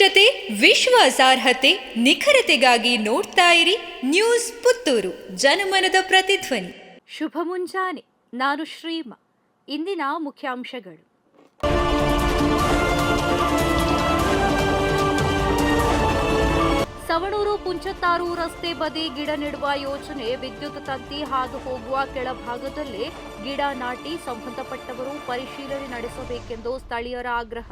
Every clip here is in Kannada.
ವಸ್ತುನಿಷ್ಠತೆ ವಿಶ್ವಾಸಾರ್ಹತೆ ನಿಖರತೆಗಾಗಿ ನೋಡ್ತಾ ಇರಿ ನ್ಯೂಸ್ ಪುತ್ತೂರು. ಜನಮನದ ಪ್ರತಿಧ್ವನಿ. ಶುಭ ಮುಂಜಾನೆ. ನಾನು ಶ್ರೀಮ. ಇಂದಿನ ಮುಖ್ಯಾಂಶಗಳು. ಸವಣೂರು ಪುಂಚತ್ತಾರು ರಸ್ತೆ ಬದಿ ಗಿಡ ನೆಡುವ ಯೋಜನೆ ವಿದ್ಯುತ್ ತಂತಿ ಹಾದು ಹೋಗುವ ಕೆಳಭಾಗದಲ್ಲೇ ಗಿಡ ನಾಟಿ ಸಂಬಂಧಪಟ್ಟವರು ಪರಿಶೀಲನೆ ನಡೆಸಬೇಕೆಂದು ಸ್ಥಳೀಯರ ಆಗ್ರಹ.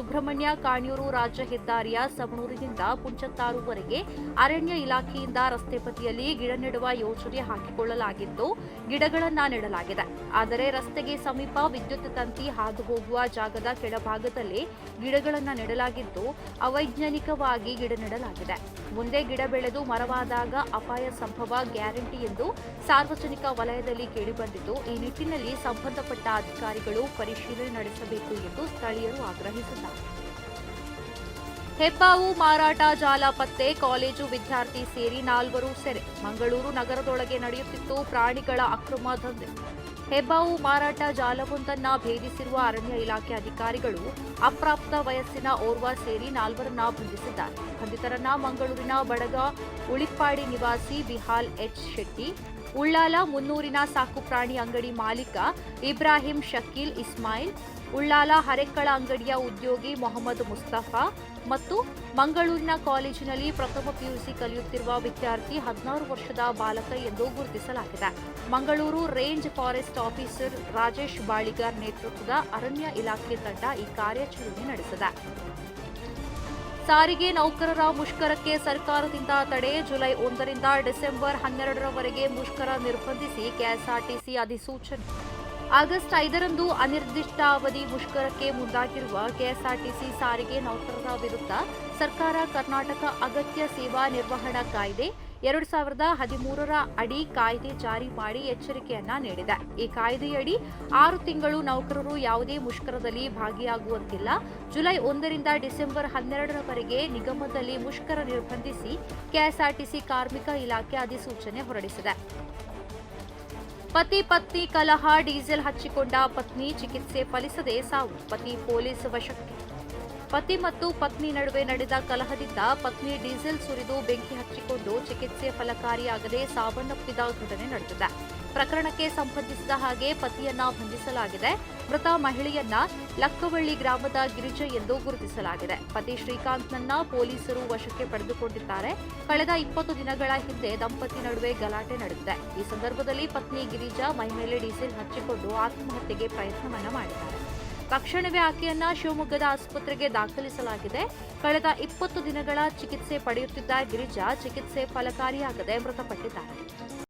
ಸುಬ್ರಹ್ಮಣ್ಯ, ಕಾಣಿಯೂರು ರಾಜ್ಯ ಹೆದ್ದಾರಿಯ ಸವಣೂರಿನಿಂದ ಪುಂಚತ್ತಾರುವರೆಗೆ ಅರಣ್ಯ ಇಲಾಖೆಯಿಂದ ರಸ್ತೆ ಬದಿಯಲ್ಲಿ ಗಿಡ ನೆಡುವ ಯೋಜನೆ ಹಾಕಿಕೊಳ್ಳಲಾಗಿದ್ದು, ಗಿಡಗಳನ್ನು ನೆಡಲಾಗಿದೆ. ಆದರೆ ರಸ್ತೆಗೆ ಸಮೀಪ ವಿದ್ಯುತ್ ತಂತಿ ಹಾದು ಹೋಗುವ ಜಾಗದ ಕೆಳಭಾಗದಲ್ಲಿ ಗಿಡಗಳನ್ನು ನೆಡಲಾಗಿದ್ದು, ಅವೈಜ್ಞಾನಿಕವಾಗಿ ಗಿಡ ನೆಡಲಾಗಿದೆ. ಮುಂದೆ ಗಿಡ ಬೆಳೆದು ಮರವಾದಾಗ ಅಪಾಯ ಸಂಭವ ಗ್ಯಾರಂಟಿ ಎಂದು ಸಾರ್ವಜನಿಕ ವಲಯದಲ್ಲಿ ಕೇಳಿಬಂದಿದ್ದು, ಈ ನಿಟ್ಟಿನಲ್ಲಿ ಸಂಬಂಧಪಟ್ಟ ಅಧಿಕಾರಿಗಳು ಪರಿಶೀಲನೆ ನಡೆಸಬೇಕು ಎಂದು ಸ್ಥಳೀಯರು ಆಗ್ರಹಿಸಿದ್ದಾರೆ. ಹೆಬ್ಬಾವು, ಮಾರಾಟ, ಜಾಲ, ಪತ್ತೆ, ಕಾಲೇಜು ವಿದ್ಯಾರ್ಥಿ ಸೇರಿ ನಾಲ್ವರು ಸೆರೆ. ಮಂಗಳೂರು ನಗರದೊಳಗೆ ನಡೆಯುತ್ತಿತ್ತು ಪ್ರಾಣಿಗಳ ಅಕ್ರಮ ದಂಧೆ. ಹೆಬ್ಬಾವು, ಮಾರಾಟ, ಜಾಲವೊಂದನ್ನ ಭೇದಿಸಿರುವ ಅರಣ್ಯ ಇಲಾಖೆ ಅಧಿಕಾರಿಗಳು ಅಪ್ರಾಪ್ತ ವಯಸ್ಸಿನ ಓರ್ವ ಸೇರಿ ನಾಲ್ವರನ್ನ ಬಂಧಿಸಿದ್ದಾರೆ. ಬಂಧಿತರನ್ನ ಮಂಗಳೂರಿನ ಬಡಗ, ಉಳಿಪ್ಪಾಡಿ ನಿವಾಸಿ ಬಿಹಾಲ್ ಎಚ್. ಶೆಟ್ಟಿ, ಉಳ್ಳಾಲ ಮುನ್ನೂರಿನ ಸಾಕುಪ್ರಾಣಿ ಅಂಗಡಿ ಮಾಲೀಕ ಇಬ್ರಾಹಿಂ ಶಕೀಲ್ ಇಸ್ಮಾಯಿಲ್ ಉಳ್ಳಾಲ ಹರೆಕ್ಕಳ ಅಂಗಡಿಯ ಉದ್ಯೋಗಿ ಮೊಹಮ್ಮದ್ ಮುಸ್ತಫಾ ಮತ್ತು ಮಂಗಳೂರಿನ ಕಾಲೇಜಿನಲ್ಲಿ ಪ್ರಥಮ ಪಿಯುಸಿ ಕಲಿಯುತ್ತಿರುವ ವಿದ್ಯಾರ್ಥಿ ಹದಿನಾರು ವರ್ಷದ ಬಾಲಕ ಎಂದು ಗುರುತಿಸಲಾಗಿದೆ. Mangaluru range forest officer Rajesh Baligar ನೇತೃತ್ವದ ಅರಣ್ಯ ಇಲಾಖೆ ತಂಡ ಈ ಕಾರ್ಯಾಚರಣೆ ನಡೆಸಿದೆ. ಸಾರಿಗೆ ನೌಕರರ ಮುಷ್ಕರಕ್ಕೆ ಸರ್ಕಾರದಿಂದ ತಡೆ, ಜುಲೈ ಒಂದರಿಂದ ಡಿಸೆಂಬರ್ ಹನ್ನೆರಡರವರೆಗೆ ಮುಷ್ಕರ ನಿರ್ಬಂಧಿಸಿ ಕೆಎಸ್ಆರ್ಟಿಸಿ ಅಧಿಸೂಚನೆ. ಆಗಸ್ಟ್ ಐದರಂದು ಅನಿರ್ದಿಷ್ಟಾವಧಿ ಮುಷ್ಕರಕ್ಕೆ ಮುಂದಾಗಿರುವ ಕೆಎಸ್ಆರ್ಟಿಸಿ ಸಾರಿಗೆ ನೌಕರರ ವಿರುದ್ಧ ಸರ್ಕಾರ ಕರ್ನಾಟಕ ಅಗತ್ಯ ಸೇವಾ ನಿರ್ವಹಣಾ ಕಾಯ್ದೆ ಎರಡು ಸಾವಿರದ ಹದಿಮೂರರ ಅಡಿ ಕಾಯ್ದೆ ಜಾರಿ ಮಾಡಿ ಎಚ್ಚರಿಕೆಯನ್ನ ನೀಡಿದೆ. ಈ ಕಾಯ್ದೆಯಡಿ ಆರು ತಿಂಗಳು ನೌಕರರು ಯಾವುದೇ ಮುಷ್ಕರದಲ್ಲಿ ಭಾಗಿಯಾಗುವಂತಿಲ್ಲ. ಜುಲೈ ಒಂದರಿಂದ ಡಿಸೆಂಬರ್ ಹನ್ನೆರಡರವರೆಗೆ ನಿಗಮದಲ್ಲಿ ಮುಷ್ಕರ ನಿರ್ಬಂಧಿಸಿ ಕೆಎಸ್ಆರ್ಟಿಸಿ ಕಾರ್ಮಿಕ ಇಲಾಖೆ ಅಧಿಸೂಚನೆ ಹೊರಡಿಸಿದೆ. ಪತಿ ಪತ್ನಿ ಕಲಹ, ಡೀಸೆಲ್ ಹಚ್ಚಿಕೊಂಡ ಪತ್ನಿ ಚಿಕಿತ್ಸೆ ಫಲಿಸದೆ ಸಾವು. ಪತಿ ಪೊಲೀಸ್ ವಶಕ್ಕೆ. ಪತಿ ಮತ್ತು ಪತ್ನಿ ನಡುವೆ ನಡೆದ ಕಲಹದಿಂದ ಪತ್ನಿ ಡೀಸೆಲ್ ಸುರಿದು ಬೆಂಕಿ ಹಚ್ಚಿಕೊಂಡು ಚಿಕಿತ್ಸೆ ಫಲಕಾರಿಯಾಗದೆ ಸಾವನ್ನಪ್ಪಿದ ಘಟನೆ ನಡೆದಿದೆ. ಪ್ರಕರಣಕ್ಕೆ ಸಂಬಂಧಿಸಿದ ಹಾಗೆ ಪತಿಯನ್ನ ಬಂಧಿಸಲಾಗಿದೆ. ಮೃತ ಮಹಿಳೆಯನ್ನ ಲಕ್ಕವಳ್ಳಿ ಗ್ರಾಮದ ಗಿರಿಜ ಎಂದು ಗುರುತಿಸಲಾಗಿದೆ. ಪತಿ ಶ್ರೀಕಾಂತ್ನನ್ನ ಪೊಲೀಸರು ವಶಕ್ಕೆ ಪಡೆದುಕೊಂಡಿದ್ದಾರೆ. ಕಳೆದ ಇಪ್ಪತ್ತು ದಿನಗಳ ಹಿಂದೆ ದಂಪತಿ ನಡುವೆ ಗಲಾಟೆ ನಡೆದಿದೆ. ಈ ಸಂದರ್ಭದಲ್ಲಿ ಪತ್ನಿ ಗಿರಿಜಾ ಮೈಮೇಲೆ ಡೀಸೆಲ್ ಹಚ್ಚಿಕೊಂಡು ಆತ್ಮಹತ್ಯೆಗೆ ಪ್ರಯತ್ನವನ್ನ ಮಾಡಿದ್ದಾರೆ. ತಕ್ಷಣವೇ ಆಕೆಯನ್ನ ಶಿವಮೊಗ್ಗದ ಆಸ್ಪತ್ರೆಗೆ ದಾಖಲಿಸಲಾಗಿದೆ. ಕಳೆದ ಇಪ್ಪತ್ತು ದಿನಗಳ ಚಿಕಿತ್ಸೆ ಪಡೆಯುತ್ತಿದ್ದ ಗಿರಿಜಾ ಚಿಕಿತ್ಸೆ ಫಲಕಾರಿಯಾಗದೆ ಮೃತಪಟ್ಟಿದ್ದಾರೆ.